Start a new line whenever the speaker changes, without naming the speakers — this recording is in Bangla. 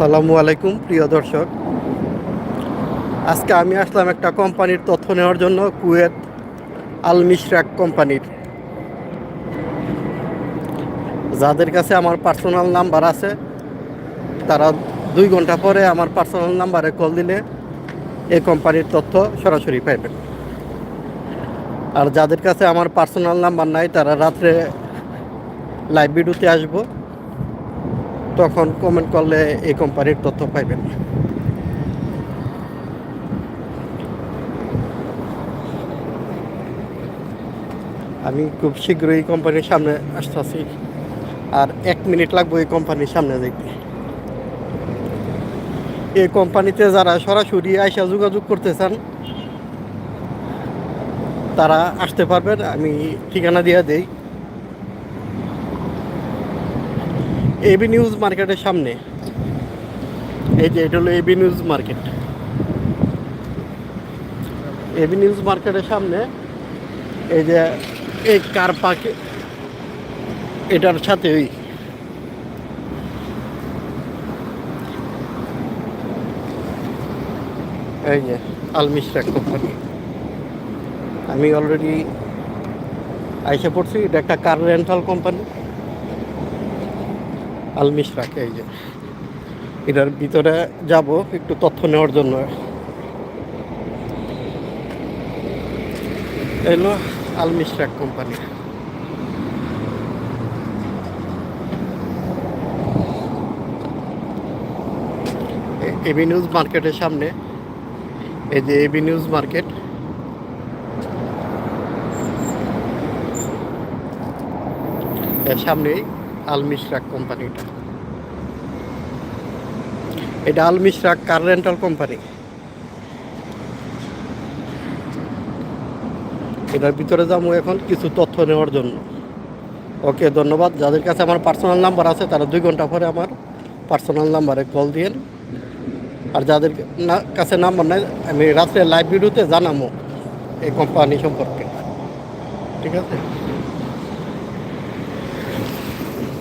আসসালামু আলাইকুম, প্রিয় দর্শক। আজকে আমি আসলাম একটা কোম্পানির তথ্য নেওয়ার জন্য, কুয়েত আল মিশরাক কোম্পানির। যাদের কাছে আমার পার্সোনাল নাম্বার আছে, তারা দুই ঘণ্টা পরে আমার পার্সোনাল নাম্বারে কল দিলে এই কোম্পানির তথ্য সরাসরি পাইবেন। আর যাদের কাছে আমার পার্সোনাল নাম্বার নাই, তারা রাত্রে লাইভ ভিডিওতে আসব। তখন কমেন্ট করলে এই কোম্পানির তথ্য পাইবেন আমি খুব শীঘ্রই এই কোম্পানির সামনে আসতেছি। আর এক মিনিট লাগবে এই কোম্পানির সামনে দেখতে। এই কোম্পানিতে যারা সরাসরি আইসা যোগাযোগ করতে চান তারা আসতে পারবেন। আমি ঠিকানা দিয়ে দেই। এবি নিউজ মার্কেটের সামনে। এই যে এটা হলো AB news market AB news মার্কেটের সামনে এই যে এই কার পার্ক এটার সাথে ওই এই যে আলমিশরা কোম্পানি আমি অলরেডি আইসে পড়ছি, এটা একটা কার রেন্টাল কোম্পানি আলমিশরাক, এই যে। এটার ভিতরে যাব একটু তথ্য নেওয়ার জন্য। এলো আলমিশরাক কোম্পানি। এবি নিউজ মার্কেটের সামনে। এই যে এবি নিউজ মার্কেট। সামনেই আলমিশরাক কোম্পানিটা। এটা আলমিশরাক কার রেন্টাল কোম্পানি? এটার ভিতরে যাব এখন কিছু তথ্য নেওয়ার জন্য। ওকে, ধন্যবাদ। যাদের কাছে আমার পার্সোনাল নাম্বার আছে, তারা দুই ঘণ্টা পরে আমার পার্সোনাল নাম্বারে কল দিয়েন। আর যাদের না- কাছে নাম্বার নাই, আমি রাত্রে লাইভ ভিডিওতে জানাব এই কোম্পানি সম্পর্কে। ঠিক আছে?